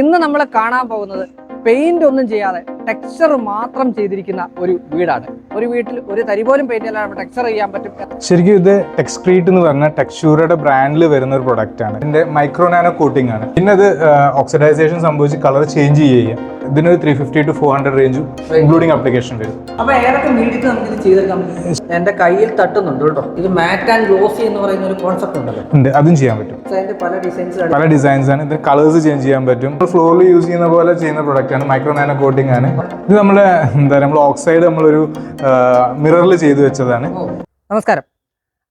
ഇന്ന് നമ്മൾ കാണാൻ പോകുന്നത് പെയിന്റ് ഒന്നും ചെയ്യാതെ ടെക്സ്ചർ മാത്രം ചെയ്തിരിക്കുന്ന ഒരു വീടാണ്. ഒരു വീട്ടിൽ ഒരു തരി പോലും പെയിന്റ് അല്ലാതെ ടെക്സ്ചർ ചെയ്യാൻ പറ്റും. ശരിക്കും ഇത് ടെക്സ്ക്രീറ്റ് എന്ന് പറഞ്ഞ ടെക്സ്ചൂറയുടെ ബ്രാൻഡിൽ വരുന്ന ഒരു പ്രൊഡക്റ്റ് ആണ്. ഇതിന്റെ മൈക്രോനാനോ കോട്ടിംഗ് ആണ്. പിന്നെ അത് ഓക്സിഡൈസേഷൻ സംഭവിച്ച് കളർ ചേഞ്ച് ചെയ്യുക ഇതിന് three fifty to four hundred റേഞ്ചും including application വരും. അപ്പൊ ഏതൊക്കെ മീഡിയത്തിൽ നമുക്ക് ഇത് ചെയ്തെടുക്കാൻ പറ്റും എന്റെ കയ്യിൽ തട്ടുന്നുണ്ട് കേട്ടോ. ഇത് മാറ്റ് ആൻഡ് ഗ്ലോസി എന്ന് പറയുന്ന ഒരു കോൺസെപ്റ്റ് ഉണ്ടല്ലോ. ഉണ്ട്. അതും ചെയ്യാൻ പറ്റും. അതിന്റെ പല ഡിസൈൻസ് പല ഡിസൈൻസ് ആണ്. ഇതിന്റെ കളേഴ്സ് ചേഞ്ച് ചെയ്യാൻ പറ്റും. ഫ്ലോറിൽ യൂസ് ചെയ്യുന്ന പോലെ ചെയ്യുന്ന പ്രൊഡക്റ്റ് ആണ്. മൈക്രോ നാനോ കോട്ടിംഗ് ആണ്. ഇത് നമ്മുടെ എന്താ നമ്മൾ ഓക്സൈഡ് നമ്മളൊരു മിററിൽ ചെയ്തു വെച്ചതാണ്. നമസ്കാരം.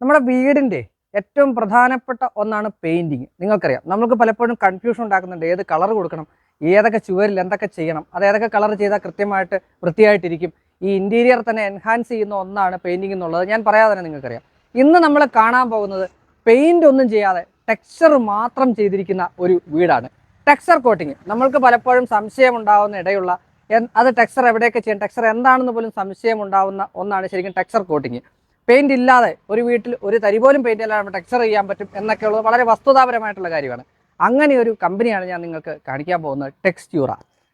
നമ്മുടെ വീടിന്റെ ഏറ്റവും പ്രധാനപ്പെട്ട ഒന്നാണ് പെയിന്റിങ് നിങ്ങൾക്കറിയാം. നമുക്ക് പലപ്പോഴും കൺഫ്യൂഷൻ ഉണ്ടാക്കുന്നുണ്ട്. ഏത് കളർ കൊടുക്കണം? ഏതൊക്കെ ചുവരിൽ എന്തൊക്കെ ചെയ്യണം അത് ഏതൊക്കെ കളർ ചെയ്താൽ കൃത്യമായിട്ട് വൃത്തിയായിട്ടിരിക്കും ഈ ഇന്റീരിയർ തന്നെ എൻഹാൻസ് ചെയ്യുന്ന ഒന്നാണ് പെയിന്റിംഗ് എന്നുള്ളത് ഞാൻ പറയാതെ തന്നെ നിങ്ങൾക്കറിയാം. ഇന്ന് നമ്മൾ കാണാൻ പോകുന്നത് പെയിന്റ് ഒന്നും ചെയ്യാതെ ടെക്സ്ചർ മാത്രം ചെയ്തിരിക്കുന്ന ഒരു വീടാണ്. ടെക്സ്ചർ കോട്ടിങ് നമ്മൾക്ക് പലപ്പോഴും സംശയം ഉണ്ടാവുന്ന ഇടയുള്ള അത് ടെക്സ്ചർ എവിടെയൊക്കെ ചെയ്യണം ടെക്സ്ചർ എന്താണെന്ന് പോലും സംശയം ഉണ്ടാവുന്ന ഒന്നാണ് ശരിക്കും ടെക്സ്ചർ കോട്ടിങ് പെയിന്റ് ഇല്ലാതെ ഒരു വീട്ടിൽ ഒരു തരി പോലും പെയിന്റ് ഇല്ലാതെ ടെക്സ്ചർ ചെയ്യാൻ പറ്റും എന്നൊക്കെയുള്ളത് വളരെ വസ്തുതാപരമായിട്ടുള്ള കാര്യമാണ്. അങ്ങനെ ഒരു കമ്പനിയാണ് ഞാൻ നിങ്ങൾക്ക് കാണിക്കാൻ പോകുന്നത് ടെക്സ്റ്റ്യൂറ.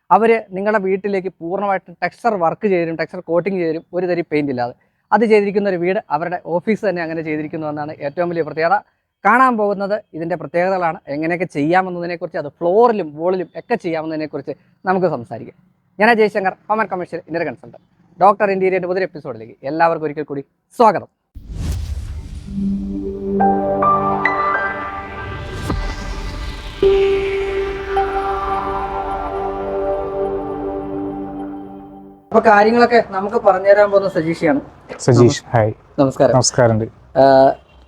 അവർ നിങ്ങളുടെ വീട്ടിലേക്ക് പൂർണമായിട്ടും ടെക്സ്ചർ വർക്ക് ചെയ്തും ടെക്സ്ചർ കോട്ടിങ് ചെയ്തും ഒരു തരി പെയിന്റ് ഇല്ലാതെ. അത് ചെയ്തിരിക്കുന്ന ഒരു വീട് അവരുടെ ഓഫീസ് തന്നെ അങ്ങനെ ചെയ്തിരിക്കുന്നു എന്നാണ് ഏറ്റവും വലിയ പ്രത്യേകത. കാണാൻ പോകുന്നത് ഇതിന്റെ പ്രത്യേകതകളാണ്. എങ്ങനെയൊക്കെ ചെയ്യാമെന്നതിനെക്കുറിച്ച് അത് ഫ്ലോറിലും വോളിലും ഒക്കെ ചെയ്യാമെന്നതിനെക്കുറിച്ച് നമുക്ക് സംസാരിക്കാം. ഞാൻ ജയശങ്കർ ഹോമൻ കമേഴ്ഷ്യൽ ഇന്നലെ കൺസൾട്ടന്റ് ഡോക്ടർ ഇൻഡീരിയന്റെ പുതിയ എപ്പിസോഡിലേക്ക്. എല്ലാവർക്കും ഒരിക്കൽ കൂടി സ്വാഗതം. അപ്പൊ കാര്യങ്ങളൊക്കെ നമുക്ക് പറഞ്ഞു പറഞ്ഞുതരാൻ പോകുന്ന സജീഷയാണ്. സജീഷ് ഹായ്. നമസ്കാരം. നമസ്കാരം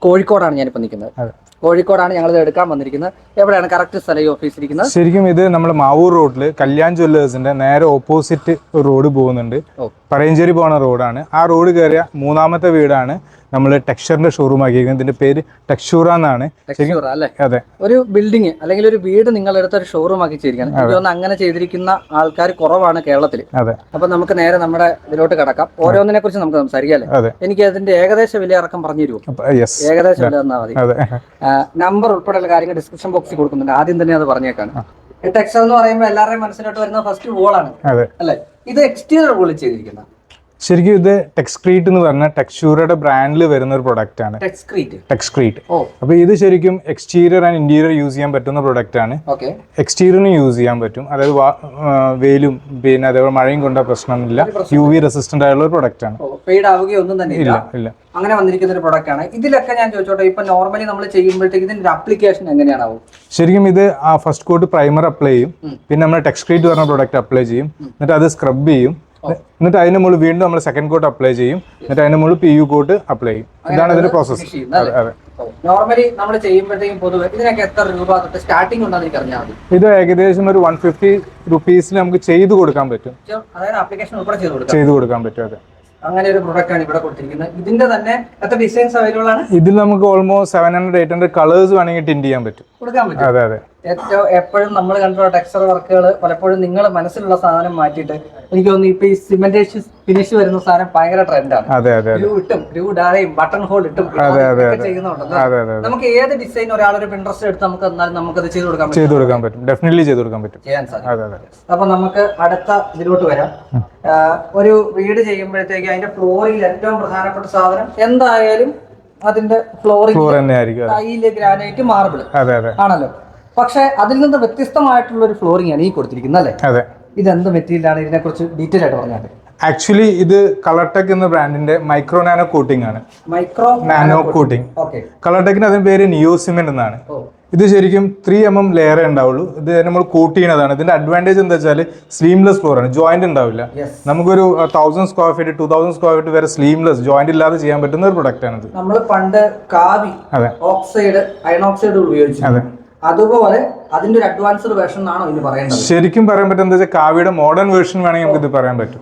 കോഴിക്കോടാണ് ഞാനിപ്പോ നിൽക്കുന്നത്. കോഴിക്കോടാണ് ഞങ്ങൾ എടുക്കാൻ വന്നിരിക്കുന്നത്. എവിടെയാണ് കറക്റ്റ് സ്ഥലം ഈ ഓഫീസ് ഇരിക്കുന്നത്? ശരിക്കും ഇത് നമ്മൾ മാവൂർ റോഡിൽ കല്യാൺ ജ്വല്ലേഴ്സിന്റെ നേരെ ഓപ്പോസിറ്റ് റോഡ് പോകുന്നുണ്ട്. പറയഞ്ചേരി പോകുന്ന റോഡാണ് ആ റോഡ് കയറിയ മൂന്നാമത്തെ വീടാണ്. നമ്മൾ ടെക്സ്ചറിന്റെ ഷോറൂം ആക്കിയിരിക്കുന്നത്. ഇതിന്റെ പേര് ടെക്സ്ചൂറ എന്നാണ്. അതെ. ഒരു ബിൽഡിംഗ് അല്ലെങ്കിൽ ഒരു വീട് നിങ്ങൾ എടുത്ത ഒരു ഷോറൂം ആക്കി ചെയ്തിരിക്കുകയാണ് തോന്നുന്നു അങ്ങനെ ചെയ്തിരിക്കുന്ന ആൾക്കാർ കുറവാണ് കേരളത്തിൽ അതെ. അപ്പൊ നമുക്ക് നേരെ നമ്മുടെ ഇതിലോട്ട് കിടക്കാം. ഓരോന്നിനെ കുറിച്ച് നമുക്ക് സംസാരിക്കാമല്ലേ? അതെ. എനിക്ക് അതിന്റെ ഏകദേശ വില ഇറക്കം പറഞ്ഞു തരുമോ? ഏകദേശം വില തന്നാൽ മതി. നമ്പർ ഉൾപ്പെടെയുള്ള കാര്യങ്ങൾ ഡിസ്ക്രിപ്ഷൻ ബോക്സിൽ കൊടുക്കുന്നുണ്ട്. ആദ്യം തന്നെ അത് പറഞ്ഞേക്കാണ്. ടെക്സ്റ്റർ എന്ന് പറയുമ്പോൾ എല്ലാവരുടെയും മനസ്സിലോട്ട് വരുന്ന ഫസ്റ്റ് വോളാണ് അല്ലെ അല്ലേ? ഇത് എക്സ്റ്റീരിയർ വോളിൽ ചെയ്തിരിക്കുന്ന. ശരിക്കും ഇത് ടെക്സ്ക്രീറ്റ് എന്ന് പറഞ്ഞ ടെക്സ്ചൂറയുടെ ബ്രാൻഡിൽ വരുന്ന ഒരു പ്രൊഡക്റ്റ് ആണ്. ടെക്സ്ക്രീറ്റ് അപ്പൊ ഇത് ശരിക്കും എക്സ്റ്റീരിയർ ആൻഡ് ഇന്റീരിയർ യൂസ് ചെയ്യാൻ പറ്റുന്ന പ്രൊഡക്റ്റ് ആണ്. എക്സ്റ്റീരിയറിന് യൂസ് ചെയ്യാൻ പറ്റും. അതായത് വെയിലും പിന്നെ അതേപോലെ മഴയും കൊണ്ട പ്രശ്നമൊന്നുമില്ല. യു വി റെസിസ്റ്റന്റ് ആയുള്ള ഒരു പ്രൊഡക്റ്റ് ആണ്. ഇല്ല. ഇല്ല അങ്ങനെ വന്നിരിക്കുന്ന ഒരു പ്രൊഡക്റ്റ് ആണ്. ഇതിലൊക്കെ ഞാൻ ചോദിച്ചോട്ടെ ഇപ്പൊ നോർമലി നമ്മൾ ചെയ്യുമ്പോഴത്തേക്ക് ഇതിന്റെ അപ്ലിക്കേഷൻ എങ്ങനെയാണാവും? ശരിക്കും ഇത് ആ ഫസ്റ്റ് കോട്ട് പ്രൈമർ അപ്ലൈ ചെയ്യും. പിന്നെ നമ്മൾ ടെക്സ്ക്രീറ്റ് പറഞ്ഞ പ്രൊഡക്റ്റ് അപ്ലൈ ചെയ്യും. എന്നിട്ട് അത് സ്ക്രബ് ചെയ്യും. എന്നിട്ട് അതിന് മുകളിൽ വീണ്ടും നമ്മൾ സെക്കൻഡ് കോട്ട് അപ്ലൈ ചെയ്യും. എന്നിട്ട് അതിന് മുകളിൽ പി യു കോട്ട് അപ്ലൈ ചെയ്യും. ഇതാണ് ഇതിന്റെ പ്രോസസ് അതെ നോർമലി നമ്മൾ ചെയ്യുമ്പോഴത്തേക്കും പൊതുവെ ഇതിനൊക്കെ എത്ര രൂപ തൊട്ട് സ്റ്റാർട്ടിംഗ് ഉണ്ടെന്ന് എനിക്ക് അറിഞ്ഞാൽ മതി. ഇത് ഏകദേശം ഒരു വൺ ഫിഫ്റ്റി റുപ്പീസിന് നമുക്ക് ചെയ്തു കൊടുക്കാൻ പറ്റും. അതായത് ആപ്ലിക്കേഷൻ ഉൾപ്പെടെ ചെയ്ത് കൊടുക്കാം. ചെയ്തു കൊടുക്കാൻ പറ്റും അതെ. അങ്ങനെ ഒരു പ്രൊഡക്റ്റ് ആണ് ഇവിടെ കൊടുത്തിരിക്കുന്നത്. ഇതിന്റെ തന്നെ എത്ര ഡിസൈൻസ് അവൈലബിൾ ആണ്? ഇതിൽ നമുക്ക് almost seven hundred eight hundred colours വേണമെങ്കിൽ ടിൻ ചെയ്യാൻ പറ്റും. കൊടുക്കാൻ പറ്റും. അതെ അതെ. ഏറ്റവും എപ്പോഴും നമ്മൾ കണ്ടിട്ടുള്ള ടെക്സ്ചർ വർക്കുകൾ പലപ്പോഴും നിങ്ങൾ മനസ്സിലുള്ള സാധനം മാറ്റിയിട്ട് എനിക്ക് തോന്നുന്നു ഇപ്പൊ ഈ സിമെന്റേഷൻ ഫിനിഷ് വരുന്ന സാധനം ഭയങ്കര ട്രെൻഡാണ് ഗ്രൂ ഇട്ടും ഗ്രൂ ഡാലയും ബട്ടൺ ഹോൾ ഇട്ടും. ചെയ്യുന്നുണ്ടല്ലോ. നമുക്ക് ഏത് ഡിസൈൻ ഒരാളൊരു ഇൻട്രസ്റ്റ് എടുത്ത് നമുക്ക് എന്നാലും നമുക്ക് അത് ചെയ്ത് കൊടുക്കാൻ പറ്റും. ചെയ്ത് കൊടുക്കാൻ പറ്റും. ഡെഫിനറ്റ്ലി ചെയ്ത് കൊടുക്കാൻ പറ്റും. ചെയ്യാൻ സാധിക്കും. അപ്പൊ നമുക്ക് അടുത്ത ഇതിലോട്ട് വരാം. ഒരു വീട് ചെയ്യുമ്പോഴത്തേക്ക് അതിന്റെ ഫ്ലോറിൽ ഏറ്റവും പ്രധാനപ്പെട്ട സാധനം എന്തായാലും അതിന്റെ ഫ്ലോറിംഗ് ടൈൽ ഗ്രാനൈറ്റ് മാർബിൾ ആണല്ലോ. പക്ഷെ അതിൽ നിന്ന് വ്യത്യസ്തമായിട്ടുള്ള ഒരു ഫ്ലോറിംഗ് ആണ് ഈ കൊടുത്തിരിക്കുന്നത് അല്ലേ? ഇതെന്ത് മെറ്റീരിയലാണ് ഇതിനെ കുറിച്ച് ഡീറ്റെയിൽ ആയിട്ട് പറഞ്ഞാൽ ആക്ച്വലി ഇത് കളർടെക് എന്ന ബ്രാൻഡിന്റെ മൈക്രോ നാനോ കോട്ടിംഗ് ആണ്. മൈക്രോ നാനോ കോട്ടിംഗ് കളർടെക്കിന് അതിന് പേര് നിയോ സിമെന്റ് എന്നാണ്. ഇത് ശരിക്കും ത്രീ എം എം ലെയറേ ഉണ്ടാവുള്ളൂ. ഇത് നമ്മൾ കോട്ട് ചെയ്യുന്നതാണ്. ഇതിന്റെ അഡ്വാന്റേജ് എന്താ വെച്ചാൽ സ്ലീംലെസ് ഫ്ലോർ ആണ്. ജോയിന്റ് ഉണ്ടാവില്ല. നമുക്കൊരു thousand square feet two thousand square feet വരെ സ്ലീംലെസ് ജോയിന്റ് ഇല്ലാതെ ചെയ്യാൻ പറ്റുന്ന ഒരു പ്രൊഡക്റ്റ് ആണ് ഇത് നമ്മൾ പണ്ട് കാവി ഓക്സൈഡ് അയൺ ഓക്സൈഡ് ഉപയോഗിച്ചു അതെ. അതുപോലെ അതിന്റെ ഒരു അഡ്വാൻസ്ഡ് വേർഷൻ ആണോ ഇനി പറയേണ്ടത്? ശരിക്കും പറയാൻ പറ്റും എന്താ വെച്ചാൽ കാവ്യയുടെ മോഡേൺ വേർഷൻ വേണമെങ്കിൽ നമുക്ക് ഇത് പറയാൻ പറ്റും.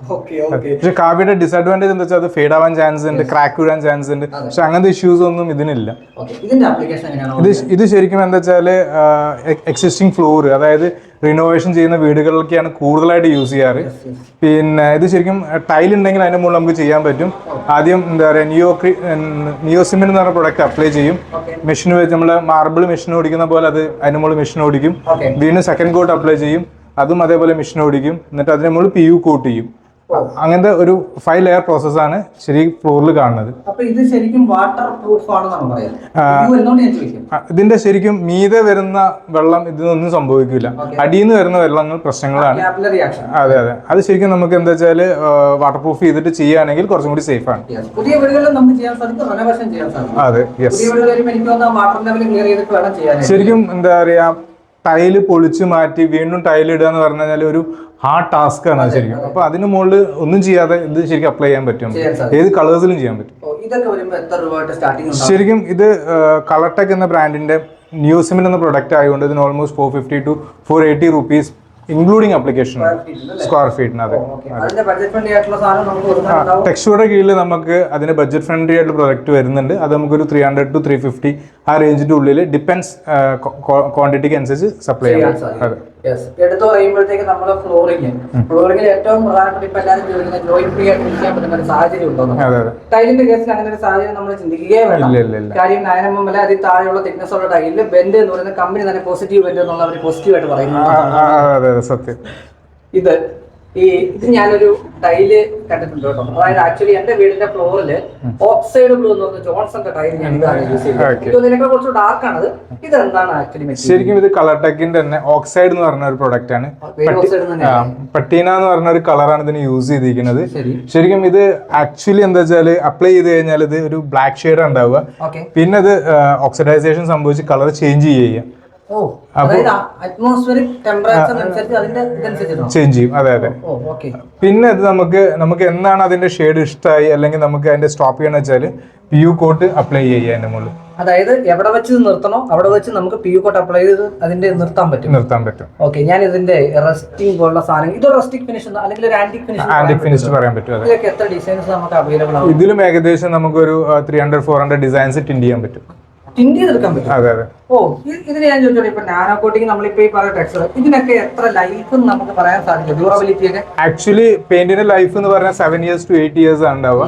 പക്ഷെ കാവ്യയുടെ ഡിസഡ്വാന്റേജ് എന്താ വെച്ചാൽ അത് ഫേഡ് ആവാൻ ചാൻസ് ഉണ്ട് ക്രാക്ക് വീഴാൻ ചാൻസ് ഉണ്ട്. പക്ഷെ അങ്ങനത്തെ ഇഷ്യൂസ് ഒന്നും ഇതിനില്ല. ഇതിന്റെ ആപ്ലിക്കേഷൻ ഇത് ഇത് ശരിക്കും എന്താ വെച്ചാൽ എക്സിസ്റ്റിംഗ് ഫ്ലോർ അതായത് റിനോവേഷൻ ചെയ്യുന്ന വീടുകളിലൊക്കെയാണ് കൂടുതലായിട്ട് യൂസ് ചെയ്യാറ്. പിന്നെ ഇത് ശരിക്കും ടൈൽ ഉണ്ടെങ്കിൽ അതിന്റെ മുകളിൽ നമുക്ക് ചെയ്യാൻ പറ്റും. ആദ്യം എന്താ പറയുക നിയോ നിയോ സിമെന്റ് എന്ന് പറഞ്ഞ പ്രൊഡക്റ്റ് അപ്ലൈ ചെയ്യും. മെഷീൻ വെച്ച് നമ്മൾ മാർബിൾ മെഷീൻ ഓടിക്കുന്ന പോലെ അത് അതിന്റെ മുകളിൽ മെഷീൻ ഓടിക്കും. ഓടിക്കും വീണ്ടും സെക്കൻഡ് കോട്ട് അപ്ലൈ ചെയ്യും. അതും അതേപോലെ മെഷീൻ ഓടിക്കും. എന്നിട്ട് അതിന് നമ്മൾ പി യു കോട്ട് ചെയ്യും. അങ്ങനത്തെ ഒരു ഫൈവ് ലെയർ പ്രോസസ് ആണ് ശരി ഫ്ലോറിൽ കാണുന്നത്. ഇതിന്റെ ശരിക്കും മീതെ വരുന്ന വെള്ളം ഇതിനൊന്നും സംഭവിക്കില്ല അടിയിൽ നിന്ന് വരുന്ന വെള്ളങ്ങൾ പ്രശ്നങ്ങളാണ്. അതെ അതെ. അത് ശരിക്കും നമുക്ക് എന്താ വെച്ചാൽ വാട്ടർ പ്രൂഫ് ചെയ്തിട്ട് ചെയ്യുകയാണെങ്കിൽ കുറച്ചും കൂടി സേഫ് ആണ്. അതെ യെസ് ശരിക്കും എന്താ പറയാ ടൈൽ പൊളിച്ച് മാറ്റി വീണ്ടും ടൈൽ ഇടുക എന്ന് പറഞ്ഞു കഴിഞ്ഞാൽ ഒരു ഹാർഡ് ടാസ്ക് ആണ് ശരിക്കും. അപ്പൊ അതിന് മുകളിൽ ഒന്നും ചെയ്യാതെ ഇത് ശരിക്കും അപ്ലൈ ചെയ്യാൻ പറ്റും ഏത് കളേഴ്സിലും ചെയ്യാൻ പറ്റും. ശരിക്കും ഇത് കളർടെക് എന്ന ബ്രാൻഡിന്റെ ന്യൂസിമിൻ എന്ന പ്രൊഡക്റ്റ് ആയതുകൊണ്ട് ഇതിന് almost four fifty to four eighty rupees including application square ഫീറ്റിന് അതെ. ടെക്സ്റ്റൂടെ കീഴിൽ നമുക്ക് അതിന് ബഡ്ജറ്റ് ഫ്രണ്ട്ലി ആയിട്ടുള്ള പ്രൊഡക്റ്റ് വരുന്നുണ്ട്. അത് നമുക്കൊരു three hundred to three fifty ആ റേഞ്ചിന്റെ ഉള്ളിൽ ഡിപ്പെൻസ് ക്വാണ്ടിറ്റിക്ക് അനുസരിച്ച് സപ്ലൈ ചെയ്യാൻ ചെയ്യാം അതെ. യെസ് എടുത്ത് പറയുമ്പോഴത്തേക്ക് നമ്മുടെ ഫ്ലോറിംഗ് ഫ്ലോറിംഗിൽ ഏറ്റവും പ്രധാനപ്പെട്ട ഇപ്പൊ എല്ലാവരും ചോദിക്കുന്ന ജോയിൻ ഫ്രീ ആയിട്ട് ഇരിക്കാൻ പറ്റുന്ന ഒരു സാഹചര്യം ഉണ്ടോ ടൈലിന്റെ കേസിൽ അങ്ങനെ ഒരു സാഹചര്യം നമ്മൾ ചിന്തിക്കുകയേ വേണം കാര്യം നയനമ്മ അതിൽ താഴെയുള്ള തിക്നെസ് ഉള്ള ടൈലിൽ ബെൻഡ് എന്ന് പറയുന്ന കമ്പനി തന്നെ പോസിറ്റീവ് ബെൻഡ് എന്നുള്ള അവർ പോസിറ്റീവ് ആയിട്ട് പറയുന്നു ഇത് ഈ ഇത് ഞാനൊരു ടൈൽ കണ്ടിട്ടുണ്ട് കേട്ടോ. അതായത് ആക്ച്വലി എന്റെ വീടിന്റെ ഫ്ലോറിൽ ഓക്സൈഡ് ബ്ലൂ എന്ന് പറഞ്ഞ ജോൺസന്റെ ടൈൽ ഞാൻ ഇതാണ് യൂസ്. എനിക്ക് ഇതിനൊക്കെ കുറച്ച് ഡാർക്ക് ആണ് ഇത് എന്താണ് ആക്ച്വലി ശരിക്കും ഇത് കളർ ടെക്കിന്റെ തന്നെ ഓക്സൈഡ് എന്ന് പറഞ്ഞ ഒരു പ്രൊഡക്റ്റ് ആണ്. പട്ടീന എന്ന് പറഞ്ഞ ഒരു കളറാണ് ഇതിന് യൂസ് ചെയ്തിരിക്കുന്നത്. ശരിക്കും ഇത് ആക്ച്വലി എന്താ വെച്ചാൽ അപ്ലൈ ചെയ്ത് കഴിഞ്ഞാൽ ഇത് ഒരു ബ്ലാക്ക് ഷെയ്ഡ് ഉണ്ടാവുക. പിന്നെ അത് ഓക്സിഡൈസേഷൻ സംഭവിച്ച് കളർ ചേഞ്ച് ചെയ്യുക. ചേഞ്ച് ചെയ്യും. അതെ അതെ. പിന്നെ അത് നമുക്ക് നമുക്ക് എന്താണ് അതിന്റെ ഷെയ്ഡ് ഇഷ്ടമായി അല്ലെങ്കിൽ നമുക്ക് അതിന്റെ സ്റ്റോപ്പ് ചെയ്യണം വെച്ചാൽ പി യു കോട്ട് അപ്ലൈ ചെയ്യുക അതിന്റെ മുകളിൽ. അതായത് എവിടെ വെച്ച് നിർത്തണോ അവിടെ വെച്ച് നമുക്ക് പി യു കോട്ട് അപ്ലൈ ചെയ്ത് അതിന്റെ നിർത്താൻ പറ്റും. നിർത്താൻ പറ്റും. ഓക്കെ ഞാൻ ഇതിന്റെ റെസ്റ്റിംഗ് പോലുള്ള സാധനം ഇത് റെസ്റ്റിക് ഫിനിഷ് അല്ലെങ്കിൽ ഒരു ആന്റിക് ഫിനിഷ് ആന്റിക് ഫിനിഷ് പറയാൻ പറ്റും. അതെ. ഇതിലൊക്കെ എത്ര ഡിസൈൻസ് നമുക്ക് അവൈലബിൾ ആണ് ഇതിലും ഏകദേശം നമുക്കൊരു three hundred four hundred designs tint ചെയ്യാൻ പറ്റും. ടിൻഡ് ചെയ്തെടുക്കാൻ പറ്റും. അതെ അതെ. ഓ ഇതിന് ഞാൻ ചോദിച്ചോട്ടെ ഇപ്പൊ നാനോ കോട്ടിങ് നമ്മളിപ്പോ ഈ പറയുന്ന ടെക്സ്റ്റർ ഇതിനൊക്കെ എത്ര ലൈഫ് നമുക്ക് പറയാൻ സാധിക്കും? ഡ്യൂറബിലിറ്റി ഒക്കെ? ആക്ച്വലി പെയിന്റിന്റെ ലൈഫ് എന്ന് പറഞ്ഞാൽ seven years to eight years ആണ് ഉണ്ടാവുക.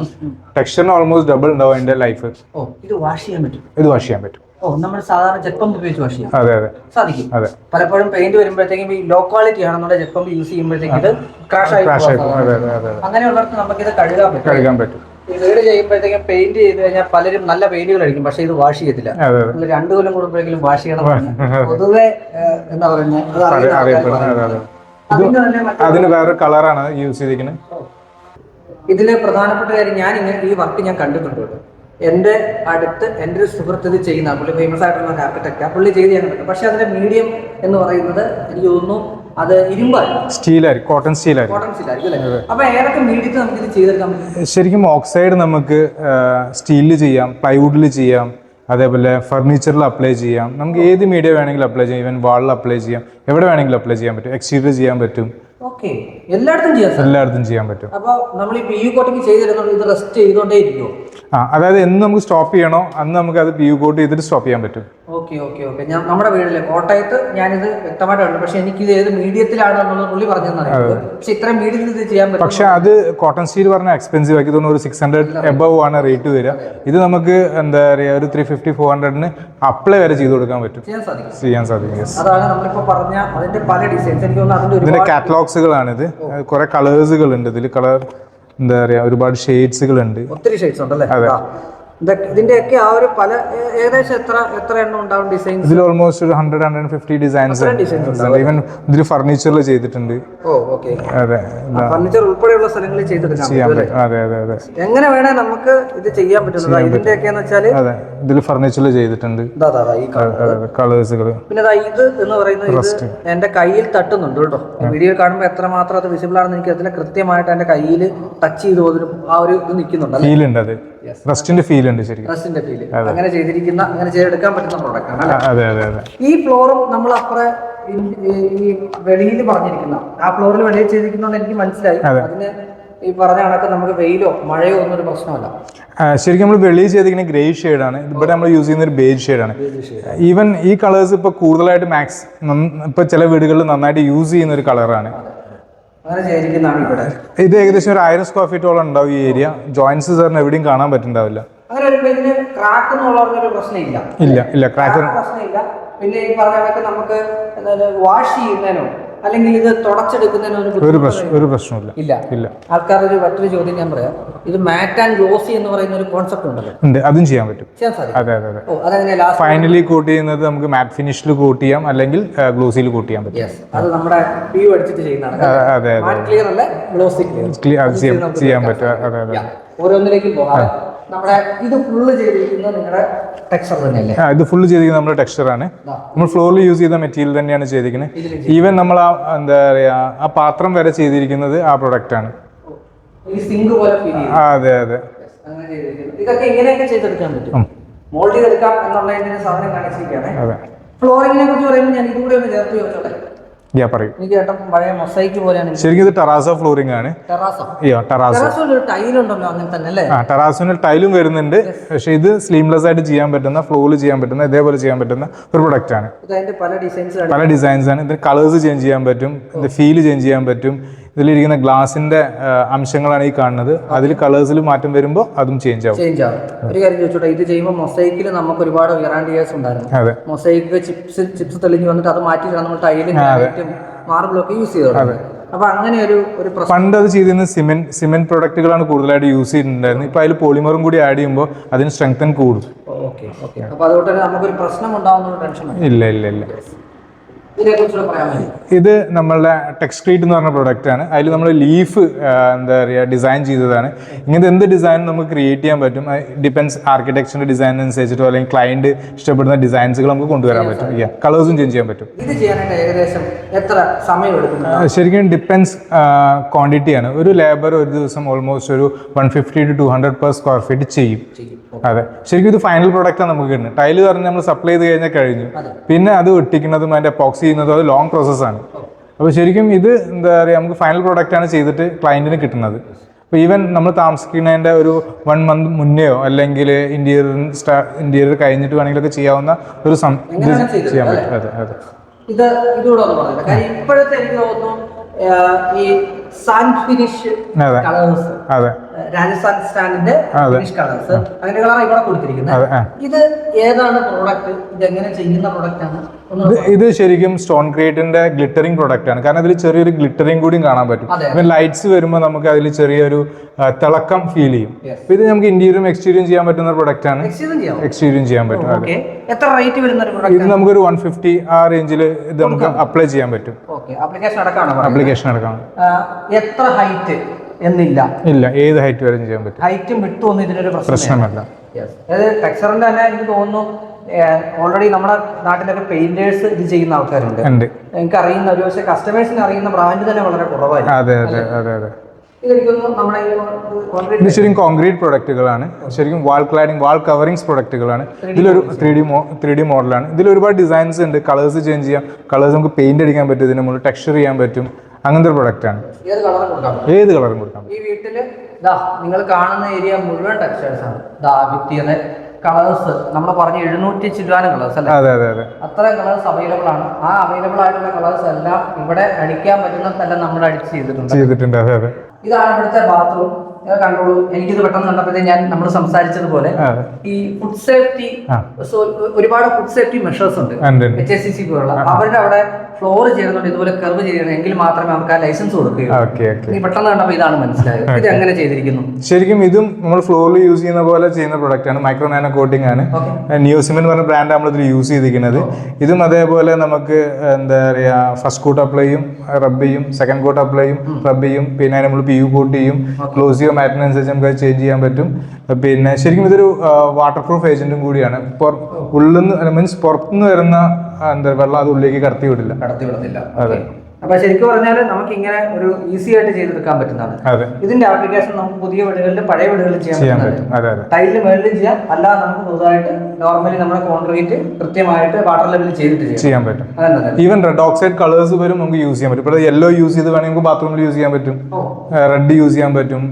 ടെക്സ്റ്റർ ഓൾമോസ്റ്റ് ഡബിൾ ഉണ്ടാവും അതിന്റെ ലൈഫ് ഓ ഇത് വാഷ് ചെയ്യാൻ പറ്റും. ഇത് വാഷ് ചെയ്യാൻ പറ്റും. ഓ നമ്മൾ സാധാരണ ജെറ്റ് പമ്പ് ഉപയോഗിച്ച് വാഷ് ചെയ്യാം. അതെ അതെ. സാധിക്കും. അതെ. പലപ്പോഴും പെയിന്റ് വരുമ്പോഴത്തേക്കും ഈ ലോ ക്വാളിറ്റി ആണെന്നുള്ള ജെറ്റ് പമ്പ് യൂസ് ചെയ്യുമ്പോഴത്തേക്കും ഇത് ക്രാഷ് ആയി അങ്ങനെയുള്ളവർക്ക് നമുക്ക് ഇത് കഴുകാൻ പറ്റും. കഴുകാൻ പറ്റും. വീട് ചെയ്യുമ്പോഴത്തേക്കും പെയിന്റ് ചെയ്ത് കഴിഞ്ഞാൽ പലരും നല്ല പെയിന്റുകൾ അടിക്കും പക്ഷെ ഇത് വാഷ് ചെയ്യത്തില്ല. രണ്ടു കൊല്ലം കൂടുമ്പോഴെങ്കിലും വാഷ് ചെയ്യണം പൊതുവേ എന്താ പറയുന്നത്. അതിന് വേറെ കളറാണ് യൂസ് ചെയ്തിരിക്കുന്നത്. ഇതിലെ പ്രധാനപ്പെട്ട കാര്യം ഞാൻ ഇങ്ങനെ ഈ വർക്ക് ഞാൻ കണ്ടിട്ടുണ്ട് എന്റെ എന്റെ അടുത്ത് എന്റെ ഒരു സുഹൃത്ത് ഇത് ചെയ്യുന്ന പുള്ളി ഫേമസ് ആയിട്ടുള്ള ഒരു ആർക്കിടെക്റ്റ് ആ. പുള്ളി ചെയ്ത് ഞാൻ കണ്ടു പക്ഷെ അതിന്റെ മീഡിയം എന്ന് പറയുന്നത് എനിക്ക് തോന്നുന്നു അത് ഇരുമ്പായിരുന്നു സ്റ്റീലായിരിക്കും കോട്ടൺ സ്റ്റീലായിരിക്കും. കോട്ടൺ സ്റ്റീലായിരിക്കും അല്ലേ? അപ്പൊ ഏതൊക്കെ മീഡിയത്തിൽ നമുക്ക് ഇത് ചെയ്തെടുക്കാൻ പറ്റും? ശരിക്കും ഓക്സൈഡ് നമുക്ക് സ്റ്റീലിൽ ചെയ്യാം പ്ലൈവുഡിൽ ചെയ്യാം അതേപോലെ ഫർണിച്ചറിൽ അപ്ലൈ ചെയ്യാം. നമുക്ക് ഏത് മീഡിയ വേണമെങ്കിലും അപ്ലൈ ചെയ്യാം ഈവൻ വാളിൽ അപ്ലൈ ചെയ്യാം. എവിടെ വേണമെങ്കിലും അപ്ലൈ ചെയ്യാൻ പറ്റും എക്സ്റ്റീരിയർ ചെയ്യാൻ പറ്റും. ഓക്കെ എല്ലായിടത്തും ചെയ്യാം എല്ലായിടത്തും ചെയ്യാൻ പറ്റും. അപ്പൊ നമ്മൾ ഈ പി യു കോട്ടിങ് ചെയ്തിരുന്നുണ്ട് ഇത് റെസ്റ്റ് ചെയ്തുകൊണ്ടേ ഇരിക്കുമോ ആ അതായത് എന്ന് നമുക്ക് സ്റ്റോപ്പ് ചെയ്യണോ അന്ന് നമുക്ക് അത് പി യു കോട്ട് ചെയ്തിട്ട് സ്റ്റോപ്പ് ചെയ്യാൻ പറ്റും. Okay okay okay. ഞാൻ നമ്മുടെ വീട്ടിലെ കോട്ടയത്ത് ഞാനിത് വ്യക്തമായിട്ട് കണ്ടു. പക്ഷെ എനിക്ക് ഇത് ഏത് മീഡിയത്തിലാണ് എന്നുള്ളത് പുള്ളി പറഞ്ഞത് പക്ഷെ ഇത്രയും മീഡിയത്തിൽ ഇത് ചെയ്യാൻ പറ്റും. പക്ഷെ അത് കോട്ടൺ സ്റ്റീൽ പറഞ്ഞാൽ എക്സ്പെൻസീവ് ആക്കി തോന്നുന്നു. ഒരു സിക്സ് ഹൺഡ്രഡ് എബവ് ആണ് റേറ്റ് വരിക. ഇത് നമുക്ക് എന്താ പറയുക ഒരു ത്രീ ഫിഫ്റ്റി ഫോർ ഹൺഡ്രഡിന് അപ്ലൈ വരെ ചെയ്ത് കൊടുക്കാൻ പറ്റും. ചെയ്യാൻ സാധിക്കും. അതാണ് നമ്മളിപ്പോ പറഞ്ഞ അതിന്റെ പല ഡിസൈൻസ് എനിക്ക് തോന്നുന്നു അതിന്റെ കാറ്റലോഗ്സുകളാണ് ഇത് കുറെ കളേഴ്സുകൾ ഉണ്ട് ഇതിൽ കളർ എന്താ പറയാ ഒരുപാട് ഷെയ്ഡ്സുകൾ ഉണ്ട് ഒത്തിരി ഷെയ്ഡ്സ് ഉണ്ടല്ലേ? ആ. ഇതിന്റെയൊക്കെ ആ ഒരു പല ഏകദേശം എത്ര എത്ര എണ്ണം ഉണ്ടാവും ഡിസൈൻസ് ഇതിൽ ഓൾമോസ്റ്റ് ഒരു hundred hundred fifty designs even ഇതിൽ ഫർണിച്ചറിൽ ചെയ്തിട്ടുണ്ട്. ഓ ഓക്കെ. അതെ ഫർണിച്ചർ ഉൾപ്പെടെയുള്ള സ്ഥലങ്ങളിൽ ചെയ്തെടുക്കാം ചെയ്യാൻ പറ്റും അതെ അതെ അതെ. എങ്ങനെ വേണേ നമുക്ക് ഇത് ചെയ്യാൻ പറ്റുന്നത് ഇതിന്റെയൊക്കെ എന്ന് വെച്ചാൽ അതെ ഇതിൽ ഫർണിച്ചറിൽ ചെയ്തിട്ടുണ്ട്. കളേഴ്സുകൾ പിന്നെ ഇത് എന്ന് പറയുന്നത് എന്റെ കയ്യിൽ തട്ടുന്നുണ്ട് കേട്ടോ. വീഡിയോ കാണുമ്പോൾ എത്രമാത്രം അത് വിസിബിൾ ആണെന്ന് എനിക്ക് അതിൽ കൃത്യമായിട്ട് എന്റെ കയ്യിൽ ടച്ച് ചെയ്ത് പോകുന്നതിനും ആ ഒരു ഇത് നിൽക്കുന്നുണ്ട് ഫീൽ ഉണ്ട് അത്. റെസ്റ്റിന്റെ ഫീൽ ഉണ്ട് ശരിക്കും. റസ്റ്റിന്റെ ഫീൽ അങ്ങനെ ചെയ്തിരിക്കുന്ന അങ്ങനെ ചെയ്തെടുക്കാൻ പറ്റുന്ന പ്രോഡക്റ്റ് ആണ് അതെ അതെ അതെ. ഈ ഫ്ലോറും നമ്മൾ അപ്പുറ ഈ- വെളിയിൽ പറഞ്ഞിരിക്കുന്ന ആ ഫ്ലോറിൽ വെളിയിൽ ചെയ്തിരിക്കുന്നത് എനിക്ക് മനസ്സിലായി. അതിന് ഈ പറഞ്ഞ കണക്ക് നമുക്ക് വെയിലോ മഴയോ ഒന്നും ഒരു പ്രശ്നമല്ല. ശരിക്കും നമ്മൾ വെളിയിൽ ചെയ്തിരിക്കുന്ന ഗ്രേ ആണ്. ഇവിടെ നമ്മൾ യൂസ് ചെയ്യുന്ന ഒരു ബേജ് ആണ്. ഈവൻ ഈ കളേഴ്സ് ഇപ്പോൾ കൂടുതലായിട്ട് മാക്സ് ഇപ്പോൾ ചില വീടുകളിൽ നന്നായിട്ട് യൂസ് ചെയ്യുന്ന ഒരു കളറാണ് ഇത് ഏകദേശം ഒരു ആയിരം സ്ക്വയർ ഫീറ്റോളം ഉണ്ടാവും ഈ ഏരിയ ജോയിൻസ് സാറിന് എവിടെയും കാണാൻ പറ്റുന്നുണ്ടാവില്ല അങ്ങനെ വരുമ്പോൾ ഇതിന് ക്രാക്ക് എന്നുള്ള ഒരു പ്രശ്നമില്ല. ഇല്ല ഇല്ല ക്രാക്ക് ക്രാക്ക് പ്രശ്നമില്ല. പിന്നെ ഈ പറഞ്ഞ കണക്ക് നമുക്ക് വാഷ് ചെയ്യുന്നതിനോ അല്ലെങ്കിൽ ഇത് തുടച്ചെടുക്കുന്നതിന് ഒരു ഒരു പ്രശ്നമില്ല ഇല്ല. ഇല്ല. ആൾക്കാരുടെ ഒരു മറ്റൊരു ചോദ്യം ഞാൻ പറയാം. ഇത് മാറ്റ് ആൻഡ് ഗ്ലോസി എന്ന് പറയുന്ന ഒരു കോൺസെപ്റ്റ് ഉണ്ടല്ലോ. ഉണ്ട്. അതും ചെയ്യാൻ പറ്റും. ചെയ്യാൻ സാധിക്കും. അതെ അതെ അതെ. ഫൈനലി കോട്ട് ചെയ്യുന്നത് നമുക്ക് മാറ്റ് ഫിനിഷിൽ കോട്ട് ചെയ്യാം. അല്ലെങ്കിൽ ഗ്ലോസിയിൽ കോട്ട് ചെയ്യാൻ പറ്റും. അത് നമ്മുടെ പി അടിച്ചിട്ട് ചെയ്യുന്നതാണ്. അതെ അതെ ക്ലിയർ അല്ല? ഗ്ലോസി ക്ലിയർ ചെയ്യാൻ പറ്റും. അതെ അതെ ഓരോന്നിലേക്കും പോകാം. നമ്മുടെ ഇത് ഫുള്ള് ചെയ്തിരിക്കുന്നത് നിങ്ങളുടെ ടെക്സ്ചർ തന്നെയല്ലേ? ആ, ഇത് ഫുള്ള് ചെയ്തിരിക്കുന്നത് നമ്മുടെ ടെക്സ്ചറാണ് ആണ്. നമ്മൾ ഫ്ലോറിൽ യൂസ് ചെയ്ത മെറ്റീരിയൽ തന്നെയാണ് ചെയ്തിരിക്കുന്നത്. ഈവൻ നമ്മൾ ആ എന്താ പറയാ ആ പാത്രം വരെ ചെയ്തിരിക്കുന്നത് ആ പ്രൊഡക്റ്റ് ആണ്. സിങ്ക് പോലെ അതെ അതെ. ഇതൊക്കെ ഇങ്ങനെയൊക്കെ ചെയ്തെടുക്കാൻ പറ്റും. മോൾഡ് ചെയ്തെടുക്കാം എന്നുള്ളതിന്റെ സാധനം കാണിച്ചിരിക്കുകയാണ്. അതെ. ഫ്ലോറിങ്ങിനെ കുറിച്ച് പറയുമ്പോൾ ഞാൻ ഇതുകൂടെ ഒന്ന് ചേർത്ത് ചോദിച്ചോട്ടെ യാ പറയും. ശരിക്കും ഇത് ടെറാസോ ഫ്ലോറിംഗ് ആണ്. ടെറാസോന് ടൈലും വരുന്നുണ്ട്. പക്ഷെ ഇത് സ്ലീംലെസ് ആയിട്ട് ചെയ്യാൻ പറ്റുന്ന ഫ്ലോറിൽ ചെയ്യാൻ പറ്റുന്ന ഇതേപോലെ ചെയ്യാൻ പറ്റുന്ന ഒരു പ്രൊഡക്റ്റ് ആണ്. പല ഡിസൈൻസ് പല ഡിസൈൻസ് ആണ്. ഇതിന് കളേഴ്സ് ചേഞ്ച് ചെയ്യാൻ പറ്റും ഇതിന്റെ ഫീൽ ചേഞ്ച് ചെയ്യാൻ പറ്റും. ഇതിലിരിക്കുന്ന ഗ്ലാസിന്റെ അംശങ്ങളാണ് ഈ കാണുന്നത്. അതിൽ കളേഴ്സിൽ മാറ്റം വരുമ്പോൾ അതും ചേഞ്ച് ആവും. ചേഞ്ച് ആവും. ഒരു കാര്യം ചോദിച്ചോട്ടെ ഇത് ചെയ്യുമ്പോൾ മൊസൈക്കിൽ നമുക്ക് ഒരുപാട് ഇയറാണ്ടിയേഴ്സ് ഉണ്ടായിരുന്നു. അതെ. മൊസൈക്ക് ചിപ്സ് ചിപ്സ് തെളിഞ്ഞു വന്നിട്ട് അത് മാറ്റി നമ്മൾ ടൈലും മാർബിളൊക്കെ യൂസ് ചെയ്തോളാം അപ്പൊ അങ്ങനെ ഒരു ഒരു പണ്ട് അത് ചെയ്തിരുന്ന സിമെന്റ് സിമെന്റ് പ്രൊഡക്റ്റുകളാണ് കൂടുതലായിട്ട് യൂസ് ചെയ്തിട്ടുണ്ടായിരുന്നത്. ഇപ്പൊ അതിൽ പോളിമറും കൂടി ആഡ് ചെയ്യുമ്പോൾ അതിന് സ്ട്രെങ്തൻ കൂടും. Okay okay. അപ്പൊ അതുകൊണ്ട് നമുക്കൊരു പ്രശ്നം ഉണ്ടാവുന്ന ടെൻഷൻ ഇല്ല ഇല്ല ഇല്ല ഇതിനെ കുറിച്ചുള്ള പറയാൻ വേണ്ടി ഇത് നമ്മളുടെ ടെക്സ്ക്രീറ്റ് എന്ന് പറഞ്ഞ പ്രൊഡക്റ്റ് ആണ്. അതിൽ നമ്മൾ ലീഫ് എന്താ പറയുക ഡിസൈൻ ചെയ്തതാണ്. ഇങ്ങനത്തെ എന്ത് ഡിസൈൻ നമുക്ക് ക്രിയേറ്റ് ചെയ്യാൻ പറ്റും? ഡിപ്പെൻസ് ആർക്കിടെക്ചറിന്റെ ഡിസൈൻ അനുസരിച്ചിട്ടോ അല്ലെങ്കിൽ ക്ലയന്റ് ഇഷ്ടപ്പെടുന്ന ഡിസൈൻസുകൾ നമുക്ക് കൊണ്ടുവരാൻ പറ്റും. കളേഴ്സും ചേഞ്ച് ചെയ്യാൻ പറ്റും. ഇത് ചെയ്യാനായിട്ട് ഏകദേശം എത്ര സമയം എടുക്കും? ശരിക്കും ഡിപ്പെൻസ് ക്വാണ്ടിറ്റിയാണ് ഒരു ലേബർ ഒരു ദിവസം ഓൾമോസ്റ്റ് ഒരു one fifty to two hundred per square feet ചെയ്യും. അതെ. ശരിക്കും ഇത് ഫൈനൽ പ്രോഡക്റ്റാണ് നമുക്ക് കിട്ടുന്നത്. ടൈൽ പറഞ്ഞ് നമ്മൾ സപ്ലൈ ചെയ്ത് കഴിഞ്ഞാൽ കഴിഞ്ഞു. പിന്നെ അത് ഒട്ടിക്കുന്നതും അതിന്റെ പോക്സ് ചെയ്യുന്നതും അത് ലോങ് പ്രോസസ്സാണ് അപ്പോൾ ശരിക്കും ഇത് എന്താ പറയുക നമുക്ക് ഫൈനൽ പ്രോഡക്റ്റാണ് ചെയ്തിട്ട് ക്ലയന്റിന് കിട്ടുന്നത്. അപ്പോൾ ഈവൻ നമ്മൾ താമസിക്കുന്നതിന്റെ ഒരു വൺ മന്ത് മുന്നെയോ അല്ലെങ്കിൽ ഇന്റീരിയർ സ്റ്റാ ഇന്റീരിയർ കഴിഞ്ഞിട്ട് വേണമെങ്കിലൊക്കെ ചെയ്യാവുന്ന ഒരു സം ഇത് ചെയ്യാൻ പറ്റും. അതെ അതെ. ഇത് ഇതുകൂടെ ഒന്ന് പറഞ്ഞില്ല കാര്യം ഇപ്പോഴത്തെ എനിക്ക് തോന്നുന്നു ഈ സാൻ ഫിനിഷ് അതെ. അതെ. രാജസ്ഥാൻ സ്റ്റാൻഡിന്റെ. ഫിനിഷ് കളേഴ്സ് അങ്ങനെ കളറാണ് ഇവിടെ കൊടുത്തിരിക്കുന്നത്. ഇത് ഏതാണ് പ്രോഡക്റ്റ് ഇത് എങ്ങനെ ചെയ്യുന്ന പ്രോഡക്റ്റ് ആണ്? ഇത് ശരിക്കും സ്റ്റോൺ ക്രിയേറ്റിന്റെ ഗ്ലിറ്ററിംഗ് പ്രൊഡക്റ്റ് ആണ്. കാരണം അതിൽ ചെറിയൊരു ഗ്ലിറ്ററിംഗ് കൂടിയും കാണാൻ പറ്റും. ഇപ്പം ലൈറ്റ്സ് വരുമ്പോൾ നമുക്ക് അതിൽ ചെറിയൊരു തിളക്കം ഫീൽ ചെയ്യും. ഇത് നമുക്ക് ഇന്റീരിയറും എക്സ്റ്റീരിയറും ചെയ്യാൻ പറ്റുന്ന പ്രൊഡക്റ്റ് ആണ്. എക്സ്റ്റീരിയറും ചെയ്യാൻ പറ്റും എത്ര റേറ്റ് വരുന്ന ഒരു ഇത് നമുക്കൊരു വൺ ഫിഫ്റ്റി ആ റേഞ്ചിൽ ഇത് നമുക്ക് അപ്ലൈ ചെയ്യാൻ പറ്റും. ആപ്ലിക്കേഷൻ അപ്ലിക്കേഷൻ എടുക്കാം എത്ര ഹൈറ്റ് എന്നില്ല. ഇല്ല ഏത് ഹൈറ്റ് വരെ ചെയ്യാൻ പറ്റും. ഹൈറ്റും വിട്ടു ഒന്നും ഇതിനൊരു പ്രശ്നം പ്രശ്നമല്ല. അതായത് ടെക്സറിന്റെ തന്നെ എനിക്ക് തോന്നുന്നു ഓൾറെഡി നമ്മുടെ നാട്ടിലൊക്കെ പെയിന്റേഴ്സ് ഇത് ചെയ്യുന്ന ആൾക്കാരുണ്ട്. നിങ്ങൾക്ക് എനിക്ക് അറിയുന്ന ഒരു പക്ഷേ കസ്റ്റമേഴ്സിന് അറിയുന്ന ബ്രാൻഡ് തന്നെ വളരെ കുറവായിരുന്നു അതെ അതെ അതെ അതെ. ഇത് ശരിക്കും കോൺക്രീറ്റ് പ്രൊഡക്റ്റുകളാണ് ശരിക്കും വാൾ ക്ലാഡിംഗ് വാൾ കവറിങ്സ് പ്രൊഡക്റ്റുകളാണ് ഇതിലൊരു ത്രീ ഡി മോ ത്രീ ഡി മോഡലാണ് ഇതിൽ ഒരുപാട് ഡിസൈൻസ് ഉണ്ട്. കളേഴ്സ് ചേഞ്ച് ചെയ്യാം. കളേഴ്സ് നമുക്ക് പെയിന്റ് അടിക്കാൻ പറ്റും ഇതിന് മുകളിൽ ടെക്സ്ചർ ചെയ്യാൻ പറ്റും. അങ്ങനത്തെ ഒരു പ്രൊഡക്റ്റാണ് ഏത് കളറും കൊടുക്കാം ഏത് കളറും കൊടുക്കാം ഈ വീട്ടിൽ ദാ നിങ്ങൾ കാണുന്ന ഏരിയ മുഴുവൻ ടെക്സ്റ്റൈൽസ് ആണ്. ദാ കളേഴ്സ് നമ്മൾ പറഞ്ഞ എഴുന്നൂറ്റി ചില്ലാനും കളേഴ്സ് അല്ലേ? അതെ അതെ അതെ. അത്രയും കളേഴ്സ് അവൈലബിൾ ആണ്. ആ അവൈലബിൾ ആയിട്ടുള്ള കളേഴ്സ് എല്ലാം ഇവിടെ അടിക്കാൻ പറ്റുന്ന തന്നെ നമ്മൾ അടിച്ച് ചെയ്തിട്ടുണ്ട്. ചെയ്തിട്ടുണ്ട്. അതെ അതെ. ഇതാണ് ഇവിടുത്തെ ബാത്റൂം കണ്ടോളൂ എനിക്കിത് പെട്ടെന്ന് കണ്ടപ്പോഴത്തേ ഞാൻ നമ്മൾ സംസാരിച്ചതുപോലെ ഈ ഫുഡ് സേഫ്റ്റി ഒരുപാട് ഫുഡ് സേഫ്റ്റി മെഷേഴ്സ് ഉണ്ട്. എച്ച് എസ് സി സി പോലുള്ള അവരുടെ അവിടെ ഫ്ലോർ ചെയ്യുന്നുണ്ട് ഇതുപോലെ കർവ് ചെയ്യണം എങ്കിൽ മാത്രമേ അവർക്ക് ആ ലൈസൻസ് കൊടുക്കുകയുള്ളൂ. നീ പെട്ടെന്ന് കണ്ടപ്പോൾ ഇതാണ് മനസ്സിലായത്. ഇത് എങ്ങനെ ചെയ്തിരിക്കുന്നു? ശരിക്കും ഇതും നമ്മൾ ഫ്ലോറിൽ യൂസ് ചെയ്യുന്ന പോലെ ചെയ്യുന്ന പ്രൊഡക്റ്റ് ആണ്. മൈക്രോ നാനോ കോട്ടിംഗ് ആണ് നിയോസിമെൻ പറഞ്ഞ ബ്രാൻഡ് നമ്മൾ ഇതിൽ യൂസ് ചെയ്തിരിക്കുന്നത്. ഇതും അതേപോലെ നമുക്ക് എന്താ പറയുക ഫസ്റ്റ് കോട്ട് അപ്ലൈ ചെയ്യും റബ്ബ് ചെയ്യും സെക്കൻഡ് കോട്ട് അപ്ലൈ ചെയ്യും റബ്ബ് ചെയ്യും. പിന്നെ നമ്മൾ പി യു കോട്ട് ചെയ്യും. ക്ലോസ് ചെയ്യോ മാറ്റിനനുസരിച്ച് നമുക്ക് ചേഞ്ച് ചെയ്യാൻ പറ്റും. പിന്നെ ശരിക്കും ഇതൊരു വാട്ടർ പ്രൂഫ് ഏജന്റും കൂടിയാണ്. ഉള്ളിൽ നിന്ന് മീൻസ് പുറത്തുനിന്ന് വരുന്ന എന്താ വെള്ളം അത് ഉള്ളിലേക്ക് കടത്തി വിടില്ല കടത്തി വിടത്തില്ല അപ്പൊ ശരിക്കും പറഞ്ഞാൽ നമുക്ക് ഇങ്ങനെ ഒരു ഈസി ആയിട്ട് ചെയ്തെടുക്കാൻ പറ്റുന്നതാണ്. ഇതിന്റെ ആപ്ലിക്കേഷൻ നമുക്ക് പുതിയ വീടുകളിലും പഴയ വീടുകളിലും ചെയ്യാൻ പറ്റും. ടൈലിന് മേളിലും ചെയ്യാം. അല്ലാതെ നമുക്ക് പുതുതായിട്ട് നോർമലി നമ്മുടെ കോൺക്രീറ്റ് കൃത്യമായിട്ട് വാട്ടർ ലെവൽ ചെയ്തിട്ട് ചെയ്യാം. ചെയ്യാൻ പറ്റും. ഈവൻ റെഡ് ഓക്സൈഡ് കളേഴ്സ് വരും നമുക്ക് യൂസ് ചെയ്യാൻ പറ്റും. ഇപ്പോൾ യെല്ലോ യൂസ് ചെയ്ത് വേണമെങ്കിൽ നമുക്ക് ബാത്റൂമിൽ യൂസ് ചെയ്യാൻ പറ്റും. റെഡ് യൂസ് ചെയ്യാൻ പറ്റും.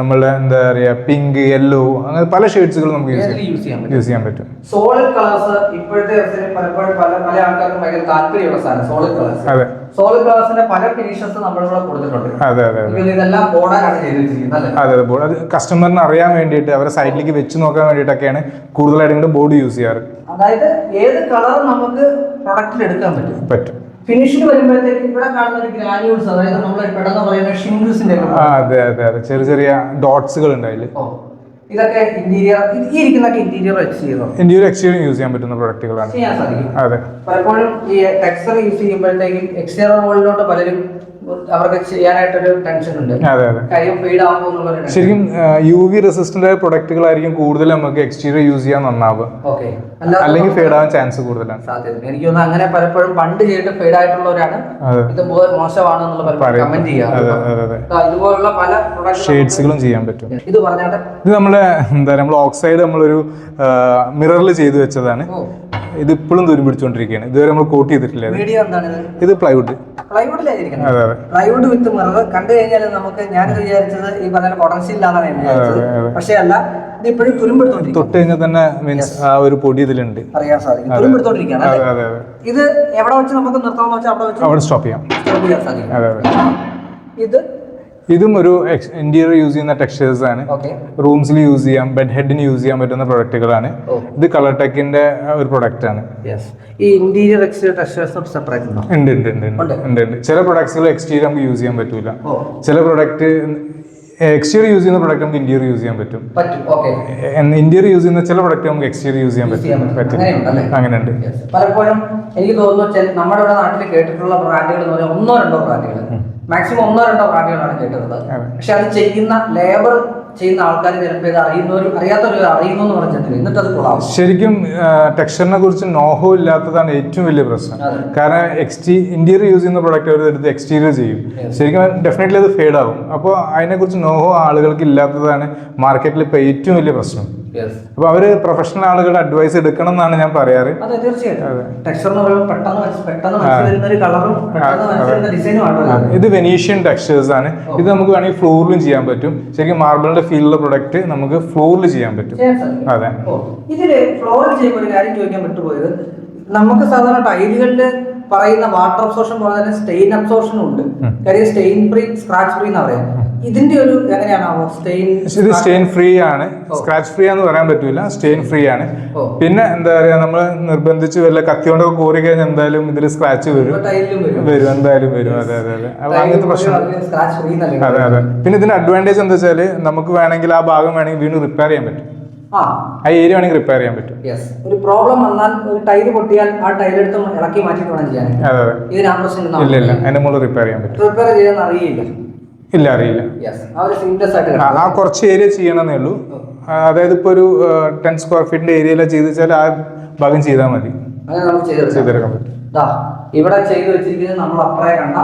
നമ്മളെ എന്താ പറയുക പിങ്ക് യെല്ലോ അങ്ങനെ പല ഷെയ്ഡ്സുകൾ നമുക്ക് യൂസ് ചെയ്യാം. യൂസ് ചെയ്യാൻ പറ്റും? സോളിഡ് കളേഴ്സ് ഇപ്പോഴത്തെ പലപ്പോഴും പല പല ആൾക്കാർക്കും ഭയങ്കര താല്പര്യമുള്ള സാധനം സോളിഡ് കളേഴ്സ് അതെ. സോളിഡ് ഗ്ലാസിന്റെ പല ഫിനിഷസ് നമ്മളിവിടെ കൊടുത്തിട്ടുണ്ട്. അതെ അതെ അതെ. ഇതെല്ലാം ബോർഡാണ് അതെ അതെ ബോർഡ്. അത് കസ്റ്റമറിന് അറിയാൻ വേണ്ടിയിട്ട് അവരെ സൈഡിലേക്ക് വെച്ച് നോക്കാൻ വേണ്ടിയിട്ടൊക്കെയാണ് കൂടുതലായിട്ട് ബോർഡ് യൂസ് ചെയ്യാറ്. അതായത് ഏത് കളർ നമുക്ക് പ്രൊഡക്റ്റിൽ എടുക്കാൻ പറ്റും? പറ്റും. ഫിനിഷിൽ വരുമ്പോഴത്തേക്ക് ഇവിടെ കാണുന്ന ഒരു ഗ്രാനുൾസ് അതായത് നമ്മൾ പെട്ടെന്ന് പറയുന്ന ഷിംഗിൾസിന്റെ അതെ അതെ അതെ. ചെറിയ ചെറിയ ഡോട്ട്സുകൾ ഉണ്ടായില്ലേ അതിൽ ഇതൊക്കെ ഇന്റീരിയർ ഈ ഇരിക്കുന്നൊക്കെ ഇന്റീരിയർ ചെയ്തോ ഇന്ത്യയിൽ എക്സ്റ്റീരിയർ യൂസ് ചെയ്യാൻ പറ്റുന്ന പ്രൊഡക്റ്റുകളാണ് ചെയ്യാൻ സാധിക്കും. അതെ. പലപ്പോഴും ഈ ടെക്സ്ചർ യൂസ് ചെയ്യുമ്പോഴത്തേക്കും എക്സ്റ്റീരിയർ വേൾഡിലോട്ട് പലരും അവർക്ക് ചെയ്യാനായിട്ടൊരു ടെൻഷൻ ഉണ്ട്. കാര്യം ഫെയ്ഡ് ആകുമോ എന്നുള്ളൊരു ശരിക്കും യു വി റെസിസ്റ്റന്റ് ആയ പ്രൊഡക്റ്റുകളായിരിക്കും കൂടുതൽ നമുക്ക് എക്സ്റ്റീരിയർ യൂസ് ചെയ്യാൻ നന്നാവുക. ഓക്കെ അല്ലെങ്കിൽ ഫേഡ് ആവാൻ ചാൻസ് കൂടുതലാണ്. സാധ്യത എനിക്ക് തോന്നുന്നു അങ്ങനെ പലപ്പോഴും പണ്ട് ചെയ്തിട്ട് ഫേഡ് ആയിട്ടുള്ളവരാണ്. ഇത് മോശമാണ് എന്നുള്ള കമന്റ് ഇതുപോലുള്ള പല ഷെയ്ഡ്സുകളും ചെയ്യാൻ പറ്റും. ഇത് പറഞ്ഞാട്ടെ? ഇത് നമ്മുടെ എന്താ നമ്മൾ ഓക്സൈഡ് നമ്മളൊരു മിററിൽ ചെയ്തു വെച്ചതാണ്. ഇത് ഇപ്പോഴും ദൂരം പിടിച്ചുകൊണ്ടിരിക്കുകയാണ് ഇതുവരെ നമ്മൾ കോട്ട് ചെയ്തിട്ടില്ല ഇത്. പ്ലൈവുഡ് പ്ലൈവുഡ് വിത്ത് മിറർ കണ്ടു കഴിഞ്ഞാൽ നമുക്ക് ഞാൻ വിചാരിച്ചത് ഈ പറഞ്ഞ പൊട്ടൻഷ്യൽ ഇല്ലാന്നാണ്. പക്ഷേ അല്ല ഇപ്പോഴും തുരുമ്പെടുത്തോണ്ടിരിക്കും. തൊട്ട് കഴിഞ്ഞാൽ തന്നെ മീൻസ് ആ ഒരു പൊടി ഇതിലുണ്ട്. അറിയാൻ സാധിക്കും. തുരുമ്പെടുത്തോണ്ടിരിക്കുകയാണ് അതെ അതെ അതെ. ഇത് എവിടെ വെച്ച് നമുക്ക് നിർത്താമെന്ന് വെച്ചാൽ അവിടെ വെച്ച് അവിടെ സ്റ്റോപ്പ് ചെയ്യാം. stop ചെയ്യാൻ സാധിക്കും. അതെ അതെ. ഇത്? ഇതും ഒരു ഇന്റീരിയർ യൂസ് ചെയ്യുന്ന ടെക്സ്റ്റേഴ്സ് ആണ്. ഓക്കെ റൂംസിൽ യൂസ് ചെയ്യാം ബെഡ് ഹെഡിന് യൂസ് ചെയ്യാൻ പറ്റുന്ന പ്രൊഡക്റ്റുകളാണ് ഓ. ഇത് കളർ ടെക്കിന്റെ ഒരു പ്രൊഡക്റ്റ് ആണ്. യെസ് ഈ ഇന്റീരിയർ എക്സ്റ്റീരിയർ ടെക്സ്റ്റേഴ്സ് സെപ്പറേറ്റ് ഉണ്ടോ? ഉണ്ട് ഉണ്ട് ഉണ്ട് ഉണ്ട് ചില പ്രൊഡക്ട്സുകൾ എക്സ്റ്റീരിയർ നമുക്ക് യൂസ് ചെയ്യാൻ പറ്റൂല. ഓ ചില പ്രൊഡക്റ്റ് എക്സ്റ്റീരിയർ യൂസ് ചെയ്യുന്ന പ്രൊഡക്റ്റ് നമുക്ക് ഇന്റീരിയർ യൂസ് ചെയ്യാൻ പറ്റും. ഇന്റീരിയർ യൂസ് ചെയ്യുന്ന ചില പ്രൊഡക്റ്റ് നമുക്ക് എക്സ്റ്റീരിയർ യൂസ് ചെയ്യാൻ പറ്റും. പറ്റും. അങ്ങനെയുണ്ട് പലപ്പോഴും എനിക്ക് തോന്നുന്നു നമ്മുടെ ഇവിടെ നാട്ടിൽ കേട്ടിട്ടുള്ള ബ്രാൻഡുകൾ എന്ന് പറഞ്ഞാൽ ഒന്നോ രണ്ടോ ബ്രാൻഡുകൾ മാക്സിമം ഒന്നോ രണ്ടോ ബ്രാൻഡുകളാണ് കേട്ടിട്ടുള്ളത്. പക്ഷെ അത് ചെയ്യുന്ന ലേബർ ചെയ്യുന്ന ആൾക്കാർ ചിലപ്പോൾ ഇത് അറിയുന്നവരും അറിയാത്തവരും അറിയുന്നു എന്ന് പറഞ്ഞിട്ടില്ല. എന്നിട്ട് അത് കൊള്ളാം ശരിക്കും ടെക്സ്ചറിനെ കുറിച്ച് നോഹോ ഇല്ലാത്തതാണ് ഏറ്റവും വലിയ പ്രശ്നം. കാരണം എക്സ്റ്റീ ഇന്റീരിയർ യൂസ് ചെയ്യുന്ന പ്രൊഡക്റ്റ് അവർ എടുത്ത് എക്സ്റ്റീരിയർ ചെയ്യും. ശരിക്കും ഡെഫിനറ്റ്ലി അത് ഫെയ്ഡ് ആകും. അപ്പോൾ അതിനെക്കുറിച്ച് നോഹോ ആളുകൾക്ക് ഇല്ലാത്തതാണ് മാർക്കറ്റിൽ ഇപ്പോൾ ഏറ്റവും വലിയ പ്രശ്നം. അപ്പോൾ അവർ പ്രൊഫഷണൽ ആളുകളുടെ അഡ്വൈസ് എടുക്കണം എന്നാണ് ഞാൻ പറയാറ്. അതെ തീർച്ചയായിട്ടും. ടെക്സ്ചർ എന്ന് പറയുമ്പോൾ പെട്ടെന്ന് മനസ്സ്- പെട്ടെന്ന് മനസ്സിൽ വരുന്ന ഒരു കളറും പെട്ടെന്ന് ഡിസൈനും ആണ്. ഇത് വെനീഷ്യൻ ടെക്സ്റ്റേഴ്സ് ആണ്. ഇത് നമുക്ക് വേണമെങ്കിൽ ഫ്ലോറിലും ചെയ്യാൻ പറ്റും. ശരിക്കും മാർബിളിന്റെ ഫീൽഡിലെ പ്രൊഡക്റ്റ് നമുക്ക് ഫ്ലോറിൽ ചെയ്യാൻ പറ്റും. അതെ. ഇതിൽ ഫ്ലോറിൽ ചെയ്യുമ്പോൾ ഒരു കാര്യം ചോദിക്കാൻ വിട്ടുപോയത് നമുക്ക് സാധാരണ ടൈലുകളിൽ പറയുന്ന വാട്ടർ അബ്സോർഷൻ പോലെ തന്നെ സ്റ്റെയിൻ അബ്സോർഷനും ഉണ്ട്. കാര്യം സ്റ്റെയിൻ ഫ്രീ സ്ക്രാച്ച് ഫ്രീ എന്ന് പറയാം. ഇതിന്റെ ഒരു എങ്ങനെയാണാവോ സ്റ്റെയിൻ ഇത് സ്റ്റെയിൻ ഫ്രീ ആണ്. സ്ക്രാച്ച് ഫ്രീ ആണെന്ന് പറയാൻ പറ്റൂല. സ്റ്റെയിൻ ഫ്രീ ആണ്. പിന്നെ എന്താ പറയാ നമ്മൾ നിർബന്ധിച്ച് വല്ല കത്തി കൊണ്ടൊക്കെ കോറി കഴിഞ്ഞാൽ എന്തായാലും ഇതിൽ സ്ക്രാച്ച് വരും. വരും എന്തായാലും വരും. അതെ അതെ അതെ. അപ്പൊ അങ്ങനത്തെ പ്രശ്നം. അതെ അതെ. പിന്നെ ഇതിന്റെ അഡ്വാന്റേജ് എന്താ വെച്ചാൽ നമുക്ക് വേണമെങ്കിൽ ആ ഭാഗം വേണമെങ്കിൽ വീണ്ടും റിപ്പയർ ചെയ്യാൻ പറ്റും. ആ. ഏരിയ വേണമെങ്കിൽ റിപ്പയർ ചെയ്യാൻ പറ്റും. ഒരു പ്രോബ്ലം വന്നാൽ ഒരു ടൈൽ പൊട്ടിയാൽ ആ ടൈലെടുത്ത് ഇളക്കി മാറ്റിയിട്ട് വേണം ചെയ്യാൻ. അതെ അതെ. ഇതിന് പ്രശ്നം ഇല്ല. ഇല്ല അതിന്റെ മുകളിൽ റിപ്പയർ ചെയ്യാൻ പറ്റും. റിപ്പയർ ചെയ്യാൻ അറിയില്ല. ഇല്ല അറിയില്ല. ആ കുറച്ച് ഏരിയ ചെയ്യണമെന്നേ ഉള്ളൂ. അതായത് ഇപ്പോൾ ഒരു ടെൻ സ്ക്വയർ ഫീറ്റിന്റെ ഏരിയയിലാണ് ചെയ്ത് വെച്ചാൽ ആ ഭാഗം ചെയ്താൽ മതി. ചെയ്തെടുക്കാൻ പറ്റും ഇവിടെ ചെയ്തു വെച്ചിരിക്കുന്നത് നമ്മൾ അപ്പറേ കണ്ട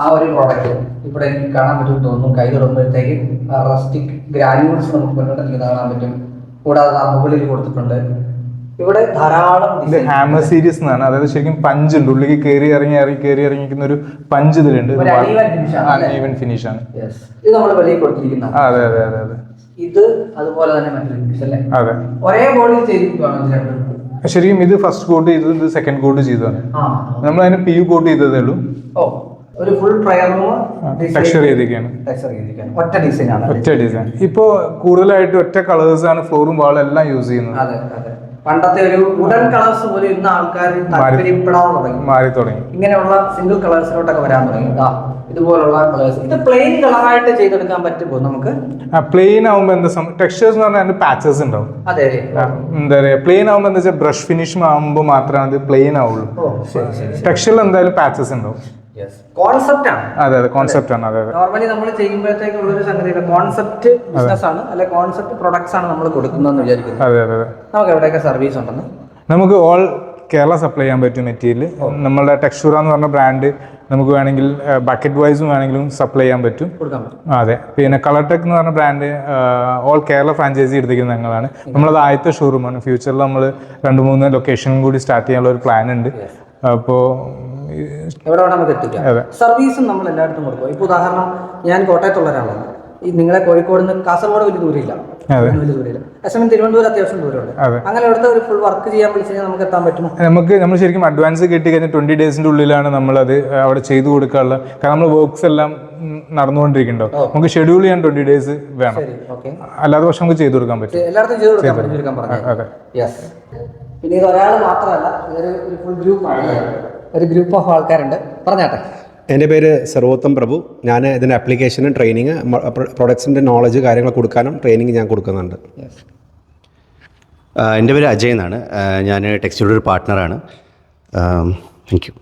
ആ ഒരു പ്രോഡക്റ്റ് ഇവിടെ എനിക്ക് കാണാൻ പറ്റും തോന്നുന്നു. കൈ തൊടുമ്പോഴത്തേക്ക് റസ്റ്റിക് ഗ്രാനുൾസ് നമുക്ക് മുന്നോട്ട് കാണാൻ പറ്റും. കൂടാതെ ആ മുകളിൽ കൊടുത്തിട്ടുണ്ട്. ഇവിടെ ധാരാളം ഇത് ഹാമർ സീരീസ് എന്നാണ്. അതായത് ശരിക്കും പഞ്ച് ഉണ്ട് ഉള്ളിലേക്ക് കയറി ഇറങ്ങി ഇറങ്ങി കയറി ഇറങ്ങിക്കുന്ന ഒരു പഞ്ച് ഇതിലുണ്ട്? ഈവൻ ഫിനിഷ് ആണ്. ഇത് നമ്മൾ വെളിയിൽ കൊടുത്തിരിക്കുന്ന അതെ അതെ അതെ അതെ. ഇത് അതുപോലെ തന്നെ മറ്റൊരു അതെ. ഒരേ ബോളിൽ ചെയ്തിരിക്കുകയാണ് ശരിക്കും ഇത് ഫസ്റ്റ് കോട്ട് ചെയ്തത് ഇത് സെക്കൻഡ് കോട്ട് ചെയ്തതാണ്. നമ്മൾ അതിന് പി യു കോട്ട് ചെയ്തതേ ഉള്ളൂ. ഓ ഒരു ഫുൾ ടെക്സ്ചർ ചെയ്തിരിക്കുകയാണ്. ഒറ്റ ഡിസൈൻ ഒറ്റ ഡിസൈൻ ഇപ്പോൾ കൂടുതലായിട്ട് ഒറ്റ കളേഴ്സ് ആണ് ഫ്ലോറും വാളും എല്ലാം യൂസ് ചെയ്യുന്നത്. പണ്ടത്തെ ഒരു ഉടൻ കളേഴ്സ് പോലെ ഇന്ന് ആൾക്കാർ താല്പര്യപ്പെടാൻ തുടങ്ങി. മാറി തുടങ്ങി. ഇങ്ങനെയുള്ള സിംഗിൾ കളേഴ്സിലോട്ടൊക്കെ വരാൻ തുടങ്ങി. ഇതുപോലുള്ള കളേഴ്സ് ഇത് പ്ലെയിൻ കളറായിട്ട് ചെയ്തെടുക്കാൻ പറ്റുമോ നമുക്ക്? പ്ലെയിൻ ആവുമ്പോൾ എന്താ ടെക്സ്റ്റേഴ്സ് എന്ന് പറഞ്ഞാൽ പാച്ചേഴ്സ് പാച്ചസ് ഉണ്ടാവും. അതെ എന്താ പറയുക പ്ലെയിൻ ആവുമ്പോ എന്താ വെച്ചാൽ ബ്രഷ് ഫിനിഷ് ആവുമ്പോൾ മാത്രമേ അത് പ്ലെയിൻ ആവുള്ളൂ. ടെക്സ്റ്ററിൽ എന്തായാലും പാച്ചസ് ഉണ്ടാവും. കോൺസെപ്റ്റ് ആണ്. അതെ അതെ കോൺസെപ്റ്റ് ആണ്. അതെ നോർമലി നമ്മൾ ചെയ്യുമ്പോഴത്തേക്കുള്ള ഒരു സംഗതിയുടെ കോൺസെപ്റ്റ് ബിസിനസ് ആണ്. അല്ലെ കോൺസെപ്റ്റ് പ്രൊഡക്ട്സ് ആണ് നമ്മൾ കൊടുക്കുന്നതെന്ന് വിചാരിക്കുന്നത് അതെ അതെ നമുക്ക് എവിടെയൊക്കെ സർവീസ് ഉണ്ടെന്ന്? നമുക്ക് ഓൾ കേരള സപ്ലൈ ചെയ്യാൻ പറ്റും മെറ്റീരിയൽ നമ്മളുടെ ടെക്സ്ചൂറ എന്ന് പറഞ്ഞ ബ്രാൻഡ് നമുക്ക് വേണമെങ്കിൽ ബക്കറ്റ് വൈസും വേണമെങ്കിലും സപ്ലൈ ചെയ്യാൻ പറ്റും. അതെ. പിന്നെ കളർ ടെക് എന്ന് പറഞ്ഞ ബ്രാൻഡ് ഓൾ കേരള ഫ്രാഞ്ചൈസി എടുത്തിരിക്കുന്ന ഞങ്ങളാണ്. നമ്മളത് ആദ്യത്തെ ഷോറൂമാണ് ഫ്യൂച്ചറിൽ നമ്മൾ രണ്ട് മൂന്ന് ലൊക്കേഷൻ കൂടി സ്റ്റാർട്ട് ചെയ്യാനുള്ള ഒരു പ്ലാൻ ഉണ്ട്. അപ്പോൾ എവിടെ വേണം നമുക്ക് എത്തിക്കാം സർവീസും നമ്മൾ എല്ലായിടത്തും കൊടുക്കും. ഇപ്പോൾ ഉദാഹരണം ഞാൻ കോട്ടയത്തുള്ള ഒരാളാണ്. ഈ നിങ്ങളെ കോഴിക്കോട് നിന്ന് കാസർഗോഡ് വലിയ ദൂരമില്ല. വലിയ ദൂരമില്ല. എസ് തിരുവനന്തപുരം അത്യാവശ്യം ദൂരമുണ്ട്. അങ്ങനെ അവിടുത്തെ ഒരു ഫുൾ വർക്ക് ചെയ്യാൻ വിളിച്ചാൽ നമുക്ക് എത്താൻ പറ്റും നമുക്ക് നമ്മൾ ശരിക്കും അഡ്വാൻസ് കിട്ടി കഴിഞ്ഞാൽ ട്വന്റി ഡേയ്സിന്റെ ഉള്ളിലാണ് നമ്മൾ അത് അവിടെ ചെയ്തു കൊടുക്കാനുള്ള കാരണം നമ്മൾ വർക്ക്സ് എല്ലാം നടന്നുകൊണ്ടിരിക്കുന്നുണ്ടോ? നമുക്ക് ഷെഡ്യൂൾ ചെയ്യാൻ ട്വന്റി ഡേയ്സ് വേണം. അല്ലാതെ പക്ഷെ നമുക്ക് ചെയ്തു കൊടുക്കാൻ പറ്റും. എല്ലായിടത്തും ചെയ്തു കൊടുക്കാൻ പറ്റും അതെ. പിന്നെ ഇത് ഒരാൾ മാത്രമല്ല ഇതൊരു ഫുൾ ഗ്രൂപ്പ് ഗ്രൂപ്പാണ് ഒരു ഗ്രൂപ്പ് ഓഫ് ആൾക്കാരുണ്ട്. പറഞ്ഞാട്ടെ. എന്റെ പേര് സർവോത്തം പ്രഭു. ഞാൻ ഇതിന്റെ ആപ്ലിക്കേഷനും ട്രെയിനിങ് പ്രൊഡക്ട്സിന്റെ നോളജ് കാര്യങ്ങൾ കൊടുക്കാനും ട്രെയിനിങ് ഞാൻ കൊടുക്കുന്നുണ്ട്. എന്റെ പേര് അജയ് എന്നാണ്. ഞാൻ ടെക്സ്റ്റൈയുടെ ഒരു പാർട്ട്ണറാണ് താങ്ക് യു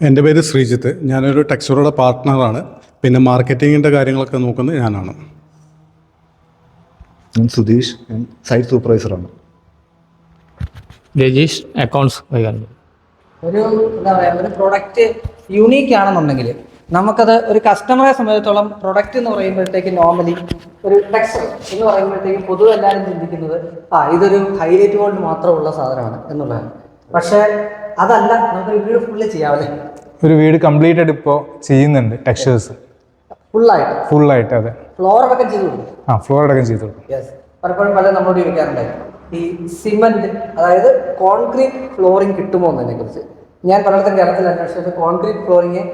എന്റെ പേര് ശ്രീജിത്ത്. ഞാനൊരു ടെക്സ്റ്ററുടെ പാർട്ട്ണറാണ് പിന്നെ മാർക്കറ്റിങ്ങിന്റെ കാര്യങ്ങളൊക്കെ നോക്കുന്നത് ഞാനാണ്. ഞാൻ സുധീഷ്. ഞാൻ സൈറ്റ് സൂപ്പർവൈസറാണ് രജീഷ് അക്കൗണ്ട്സ് കൈകാര്യം. ഒരു എന്താ പറയുക ഒരു പ്രൊഡക്റ്റ് യുണീക്ക് ആണെന്നുണ്ടെങ്കിൽ നമുക്കത് ഒരു കസ്റ്റമറെ സംബന്ധിച്ചിടത്തോളം പ്രൊഡക്റ്റ് എന്ന് പറയുമ്പോഴത്തേക്ക് നോർമലി ഒരു ടെക്സ്റ്റർ എന്ന് പറയുമ്പോഴത്തേക്ക് പൊതുവെ എല്ലാവരും ചിന്തിക്കുന്നത് ആ ഇതൊരു ഹൈലൈറ്റ് ഗോൾഡ് മാത്രമുള്ള സാധനമാണ് എന്നുള്ളതാണ്. പക്ഷേ അതല്ല നമുക്ക് വീട് ഫുള്ള് ചെയ്യാവല്ലേ? ഒരു വീട് കംപ്ലീറ്റ് ആയിട്ട് ഇപ്പോൾ ചെയ്യുന്നുണ്ട് ടെക്സ്റ്റേഴ്സ് ഫുള്ളായിട്ട് ഫുള്ളായിട്ട് അതെ. ഫ്ലോർ അടക്കം ചെയ്തു ആ ഫ്ലോർ അടക്കം ചെയ്തു യെസ് പലപ്പോഴും പല നമ്മളോട് ചോദിക്കാറുണ്ടായി ഈ സിമന്റ് അതായത് കോൺക്രീറ്റ് ഫ്ലോറിംഗ് കിട്ടുമോ എന്നതിനെ കുറിച്ച് ഞാൻ പലയിടത്തും കേരളത്തിൽ അന്വേഷിച്ചത് കോൺക്രീറ്റ് ഫ്ലോറിങ്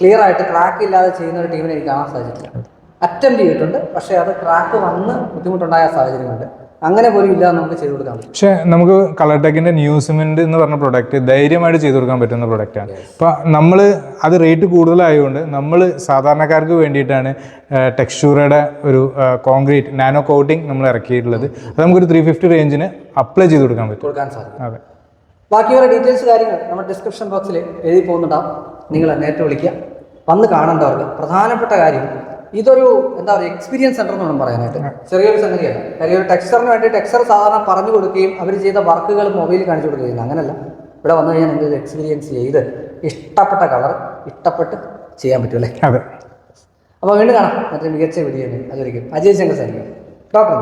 ക്ലിയർ ആയിട്ട് ക്രാക്ക് ഇല്ലാതെ ചെയ്യുന്ന ഒരു ടീമിനെ എനിക്ക് കാണാൻ സാധിച്ചിട്ടില്ല. അറ്റംപ്റ്റ് ചെയ്തിട്ടുണ്ട് പക്ഷേ അത് ക്രാക്ക് വന്ന് ബുദ്ധിമുട്ടുണ്ടായ സാഹചര്യമുണ്ട്. അങ്ങനെ പോലും ഇല്ല നമുക്ക് ചെയ്തു കൊടുക്കാൻ പറ്റും. പക്ഷെ നമുക്ക് കളർ ടെക്കിന്റെ ന്യൂ സിമെന്റ് എന്ന് പറഞ്ഞ പ്രൊഡക്റ്റ് ധൈര്യമായിട്ട് ചെയ്തു കൊടുക്കാൻ പറ്റുന്ന പ്രൊഡക്റ്റാണ് അപ്പോൾ നമ്മൾ അത് റേറ്റ് കൂടുതലായതുകൊണ്ട് നമ്മൾ സാധാരണക്കാർക്ക് വേണ്ടിയിട്ടാണ് ടെക്സ്ചൂറയുടെ ഒരു കോൺക്രീറ്റ് നാനോ കോട്ടിംഗ് നമ്മൾ ഇറക്കിയിട്ടുള്ളത്. അത് നമുക്കൊരു ത്രീ ഫിഫ്റ്റി റേഞ്ചിന് അപ്ലൈ ചെയ്ത് കൊടുക്കാൻ പറ്റും. കൊടുക്കാൻ സാധിക്കും. അതെ. ബാക്കിയുള്ള ഡീറ്റെയിൽസ് കാര്യങ്ങൾ നമ്മൾ ഡിസ്ക്രിപ്ഷൻ ബോക്സിൽ എഴുതി പോകുന്നുണ്ടാവും. നിങ്ങൾ നേരിട്ട് വിളിക്കുക. വന്ന് കാണേണ്ടവർക്ക് പ്രധാനപ്പെട്ട കാര്യം ഇതൊരു എന്താ പറയുക എക്സ്പീരിയൻസ് സെന്റർ എന്ന് വേണം പറയാനായിട്ട്. ചെറിയൊരു സംഗതിയാണ്. കാര്യം ഒരു ടെക്സ്റ്ററിന് വേണ്ടി ടെക്സ്റ്റർ സാധാരണ പറഞ്ഞു കൊടുക്കുകയും അവർ ചെയ്ത വർക്കുകൾ മൊബൈലിൽ കാണിച്ചു കൊടുക്കുകയും അങ്ങനല്ല. ഇവിടെ വന്നു കഴിഞ്ഞാൽ നിങ്ങൾക്ക് എക്സ്പീരിയൻസ് ചെയ്ത് ഇഷ്ടപ്പെട്ട കളർ ഇഷ്ടപ്പെട്ട് ചെയ്യാൻ പറ്റും അല്ലേ? അതെ. അപ്പോൾ വീണ്ടും കാണാം. മറ്റൊരു മികച്ച വീഡിയോ അതൊരിക്കും അജയ് ശങ്കർ സായിരിക്കും ഡോക്ടർ